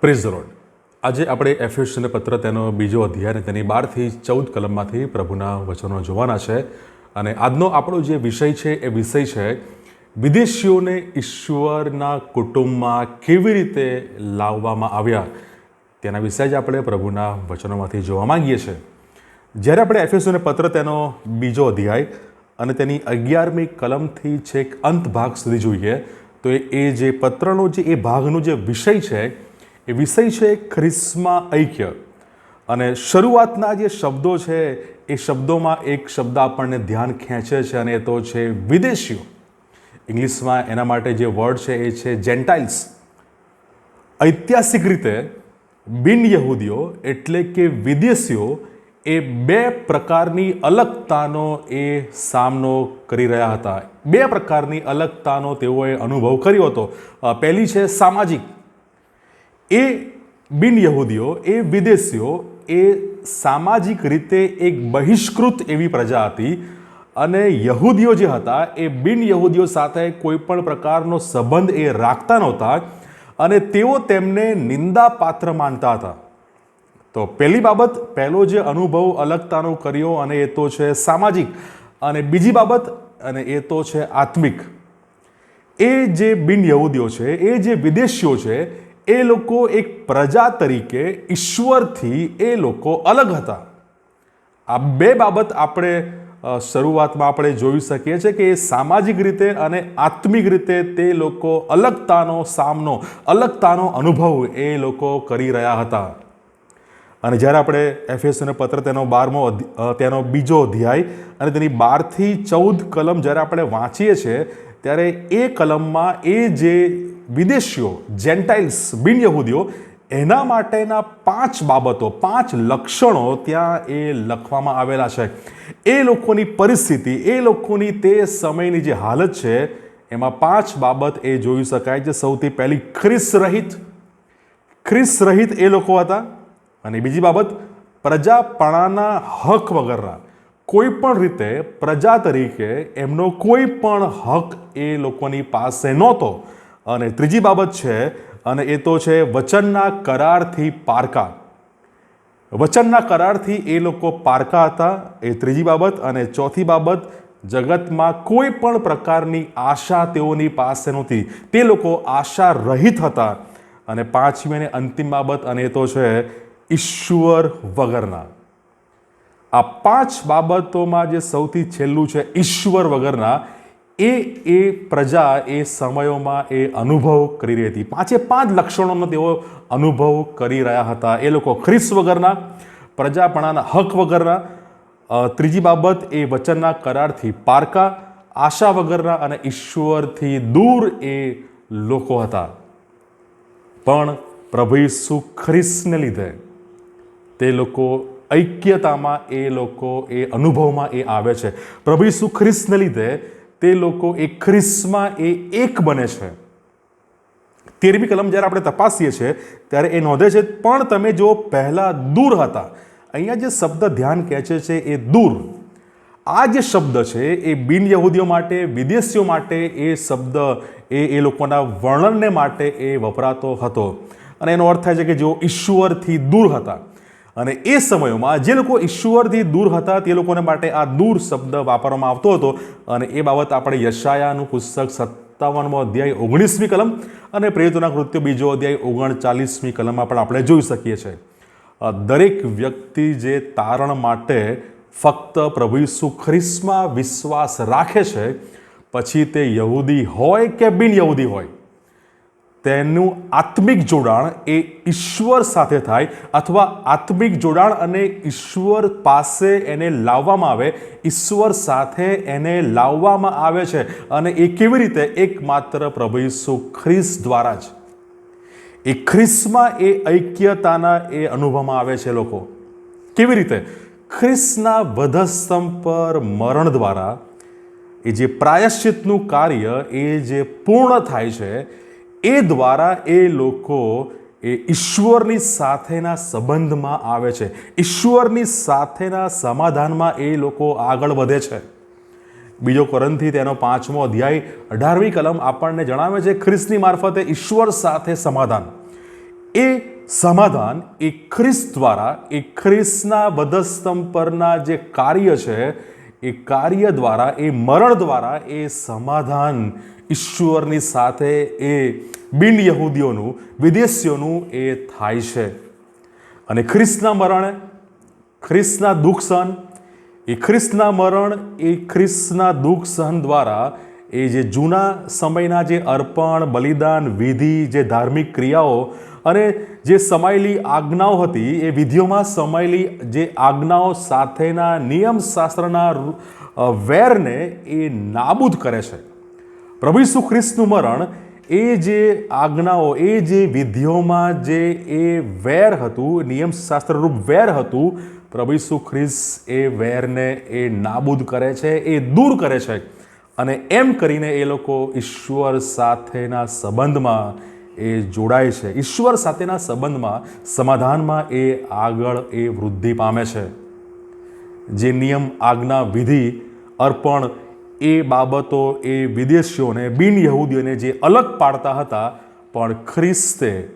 Praise the lord આજે આપણે એફએસને પત્ર તેનો બીજો અધ્યાય તેની બારથી ચૌદ કલમમાંથી પ્રભુના વચનો જોવાના છે. અને આજનો આપણો જે વિષય છે, એ વિષય છે, વિદેશીઓને ઈશ્વરના કુટુંબમાં કેવી રીતે લાવવામાં આવ્યા? તેના વિશે જ આપણે પ્રભુના વચનોમાંથી જોવા માંગીએ છીએ. જ્યારે આપણે એફએસઓને પત્ર તેનો બીજો અધ્યાય અને તેની અગિયારમી કલમથી છેક અંત ભાગ સુધી જોઈએ, તો એ જે પત્રનો જે, એ ભાગનો જે વિષય છે એ વિષય છે ખ્રિસ્મા ઐક્ય. અને શરૂઆતના જે શબ્દો છે, એ શબ્દોમાં એક શબ્દ આપણને ધ્યાન ખેંચે છે અને એ તો છે વિદેશીઓ. ઇંગ્લિશમાં એના માટે જે વર્ડ છે, એ છે જેન્ટાઇલ્સ ઐતિહાસિક રીતે બિન યહૂદીઓ એટલે કે વિદેશીઓ એ બે પ્રકારની અલગતાનો એ સામનો કરી રહ્યા હતા. બે પ્રકારની અલગતાનો તેઓએ અનુભવ કર્યો હતો. પહેલી છે સામાજિક. એ બિન યહૂદીઓ, એ વિદેશીઓ, એ સામાજિક રીતે એક બહિષ્કૃત એવી પ્રજા હતી અને યહૂદીઓ જે હતા, એ બિન યહૂદીઓ સાથે કોઈ પણ પ્રકારનો સંબંધ એ રાખતા નહોતા અને તેઓ તેમને નિંદાપાત્ર માનતા હતા. તો પહેલી બાબત, પહેલો જે અનુભવ અલગતાનો કર્યો અને એ તો છે સામાજિક અને બીજી બાબત, અને એ તો છે આત્મિક. એ જે બિન યહૂદીઓ છે, એ જે વિદેશીઓ છે એ લોકો એક પ્રજા તરીકે ઈશ્વરથી એ લોકો અલગ હતા. આ બે બાબત આપણે શરૂઆતમાં આપણે જોઈ શકીએ છીએ કે એ સામાજિક રીતે અને આત્મિક રીતે તે લોકો અલગતાનો સામનો, અલગતાનો અનુભવ એ લોકો કરી રહ્યા હતા. અને જ્યારે આપણે એફએસને પત્ર તેનો બારમો તેનો બીજો અધ્યાય અને તેની બારથી ચૌદ કલમ જ્યારે આપણે વાંચીએ છીએ, ત્યારે એ કલમમાં એ જે વિદેશીઓ જેન્ટાઇલ્સ બિન યહૂદીઓ, એના માટેના પાંચ બાબતો, પાંચ લક્ષણો ત્યાં એ લખવામાં આવેલા છે. એ લોકોની પરિસ્થિતિ, એ લોકોની તે સમયની જે હાલત છે, એમાં પાંચ બાબત એ જોઈ શકાય છે સૌથી પહેલી ખ્રિસ રહિત ખ્રિસ રહિત એ લોકો હતા અને બીજી બાબત, પ્રજાપણાના હક વગરના. કોઈ પણ રીતે પ્રજા તરીકે એમનો કોઈ પણ હક એ લોકોની પાસે નહોતો. અને ત્રીજી બાબત છે, અને એ તો છે વચનના કરારથી પારકા. વચનના કરારથી એ લોકો પારકા હતા, એ ત્રીજી બાબત. અને ચોથી બાબત, જગતમાં કોઈ પણ પ્રકારની આશા તેઓની પાસે નહોતી. તે લોકો આશા રહિત હતા. અને પાંચમી અને અંતિમ બાબત, અને એ તો છે ઈશ્વર વગરના. આ પાંચ બાબતોમાં જે સૌથી છેલ્લું છે ઈશ્વર વગરના એ એ પ્રજા, એ સમયોમાં એ અનુભવ કરી રહી હતી. પાંચે પાંચ લક્ષણોનો તેઓ અનુભવ કરી રહ્યા હતા. એ લોકો ખ્રિસ વગરના, પ્રજાપણાના હક વગરના ત્રીજી બાબત એ વચનના કરારથી પારકા, આશા વગરના અને ઈશ્વરથી દૂર એ લોકો હતા. પણ પ્રભુ ઈસુ ખ્રિસ્તને લીધે તે લોકો ઐક્યતામાં એ લોકો, એ અનુભવમાં એ આવે છે. પ્રભુ ઈસુ ખ્રિસ્તને લીધે તે લોકો એ ખ્રિસ્તમાં એ એક બને છે. તેરમી કલમ જ્યારે આપણે તપાસીએ છીએ, ત્યારે એ નોંધે છે, પણ તમે જો પહેલાં દૂર હતા. અહીંયા જે શબ્દ ધ્યાન ખેંચે છે એ દૂર. આ જે શબ્દ છે, એ બિન યહૂદીઓ માટે, વિદેશીઓ માટે એ શબ્દ, એ એ લોકોના વર્ણનને માટે એ વપરાતો હતો. અને એનો અર્થ થાય છે કે જેઓ ઈશ્વરથી દૂર હતા. અને એ સમયોમાં જે લોકો ઈશ્વરથી દૂર હતા, તે લોકોને માટે આ દૂર શબ્દ વાપરવામાં આવતો હતો. અને એ બાબત આપણે યશાયાનું પુસ્તક સત્તાવનમો અધ્યાય ઓગણીસમી કલમ અને પ્રેરિતોના કૃત્ય બીજો અધ્યાય ઓગણચાલીસમી કલમમાં પણ આપણે જોઈ શકીએ છીએ. દરેક વ્યક્તિ જે તારણ માટે ફક્ત પ્રભુ ઈસુ ખ્રિસ્તમાં વિશ્વાસ રાખે છે, પછી તે યહૂદી હોય કે બિન યહૂદી હોય તેનું આત્મિક જોડાણ એ ઈશ્વર સાથે થાય અથવા આત્મિક જોડાણ અને ઈશ્વર પાસે એને લાવવામાં આવે, ઈશ્વર સાથે એને લાવવામાં આવે છે અને એ કેવી રીતે? એકમાત્ર પ્રભુ ઈસુ ખ્રિસ્ત દ્વારા જ. એ ખ્રિસ્તમાં એ ઐક્યતાના એ અનુભવમાં આવે છે લોકો. કેવી રીતે? ખ્રિસ્તના વધસ્તંભ પર મરણ દ્વારા એ જે પ્રાયશ્ચિતનું કાર્ય એ જે પૂર્ણ થાય છે એ દ્વારા એ લોકો એ ઈશ્વરની સાથેના સંબંધમાં આવે છે. ઈશ્વરની સાથેના સમાધાનમાં એ લોકો આગળ વધે છે. બીજો કરંથી તેનો પાંચમો અધ્યાય, અઢારમી કલમ આપણને જણાવે છે ખ્રિસ્તની મારફતે ઈશ્વર સાથે સમાધાન. એ સમાધાન એ ખ્રિસ્ત દ્વારા, એ ખ્રિસ્તના વધસ્તંભ પરના જે કાર્ય છે એ કાર્ય દ્વારા, એ મરણ દ્વારા, એ સમાધાન ઈશ્વરની સાથે એ બિન યહૂદીઓનું, વિદેશીઓનું એ થાય છે. અને ખ્રિસ્તના મરણ, ખ્રિસ્તના દુઃખ સહન, એ ખ્રિસ્તના મરણ, એ ખ્રિસ્તના દુઃખ સહન દ્વારા એ જે જૂના સમયના જે અર્પણ, બલિદાન, વિધિ, જે ધાર્મિક ક્રિયાઓ અને જે સમાયેલી આજ્ઞાઓ હતી, એ વિધિઓમાં સમાયેલી જે આજ્ઞાઓ સાથેના નિયમશાસ્ત્રના વેરને એ નાબૂદ કરે છે. પ્રભુ ઈસુ મરણ એ જે આજ્ઞાઓ, એ જે વિધિઓમાં જે એ વેર હતું નિયમશાસ્ત્રરૂપ વેર હતું, પ્રભુ ઈસુ એ વેરને એ નાબૂદ કરે છે, એ દૂર કરે છે. અને એમ કરીને એ લોકો ઈશ્વર સાથેના સંબંધમાં એ જોડાય છે. ઈશ્વર સાથેના સંબંધમાં સમાધાનમાં એ આગળ એ વૃદ્ધિ પામે છે. જે નિયમ, આજ્ઞા, વિધિ, અર્પણ એ બાબતો એ વિદેશીઓને, બિન યહૂદીઓને જે અલગ પાડતા હતા, પણ ખ્રિસ્તે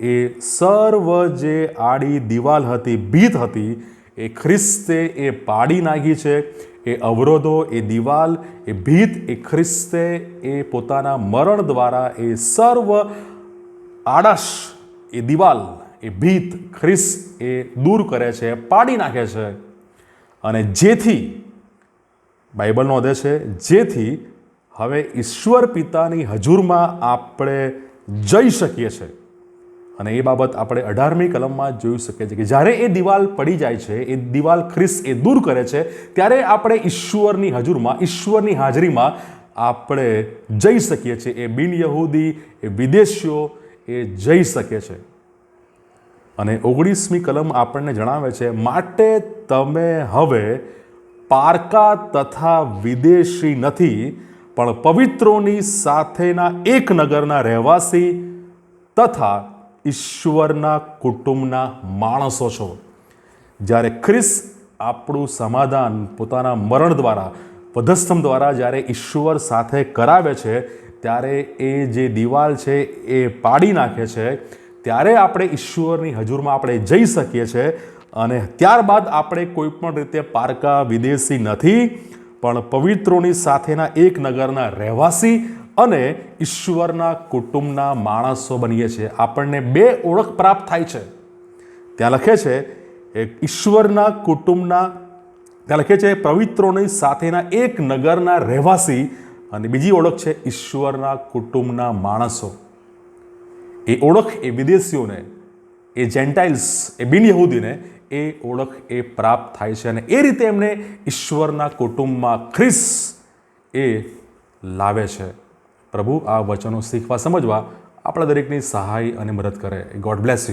એ સર્વ જે આડી દિવાલ હતી, ભીત હતી, એ ખ્રિસ્તે એ પાડી નાખી છે. એ અવરોધો, એ દિવાલ, એ ભીત, એ ખ્રિસ્તે, એ પોતાના મરણ દ્વારા એ સર્વ આડશ એ દિવાલ, એ ભીત, ખ્રિસ્ત એ દૂર કરે છે, પાડી નાખે છે. અને જેથી, બાઇબલ નોંધે છે, જેથી હવે ઈશ્વર પિતાની હજુરમાં આપણે જઈ શકીએ છીએ. અને એ બાબત આપણે અઢારમી કલમમાં જોઈ શકીએ છીએ કે જ્યારે એ દિવાલ પડી જાય છે, એ દિવાલ ખ્રિસ એ દૂર કરે છે, ત્યારે આપણે ઈશ્વરની હજુરમાં, ઈશ્વરની હાજરીમાં આપણે જઈ શકીએ છીએ. એ બિન યહૂદી, એ વિદેશીઓ એ જઈ શકે છે. અને ઓગણીસમી કલમ આપણને જણાવે છે, માટે તમે હવે પારકા તથા વિદેશી નથી, પણ પવિત્રોની સાથેના એક નગરના રહેવાસી તથા ઈશ્વરના કુટુંબના માણસો છો. જ્યારે ખ્રિસ આપણું સમાધાન પોતાના મરણ દ્વારા, વધસ્તંભ દ્વારા જ્યારે ઈશ્વર સાથે કરાવે છે, ત્યારે એ જે દિવાલ છે એ પાડી નાખે છે, ત્યારે આપણે ઈશ્વરની હજુરમાં આપણે જઈ શકીએ છીએ અને ત્યારબાદ આપણે કોઈપણ રીતે પારકા વિદેશી નથી, પણ પવિત્રોની સાથેના એક નગરના રહેવાસી અને ઈશ્વરના કુટુંબના માણસો બનીએ છીએ. આપણને બે ઓળખ પ્રાપ્ત થાય છે. ત્યાં લખે છે એક ઈશ્વરના કુટુંબના ત્યાં લખે છે, પવિત્રોની સાથેના એક નગરના રહેવાસી અને બીજી ઓળખ છે, ઈશ્વરના કુટુંબના માણસો. એ ઓળખ એ વિદેશીઓને, એ જેન્ટાઇલ્સ, એ બિન યહૂદીને એ ઓળખ એ પ્રાપ્ત થાય છે. અને એ રીતે એમને ઈશ્વરના કુટુંબમાં ખ્રિસ એ લાવે છે. પ્રભુ આ વચનો શીખવા સમજવા આપણા દરેકની સહાય અને મદદ કરે. God bless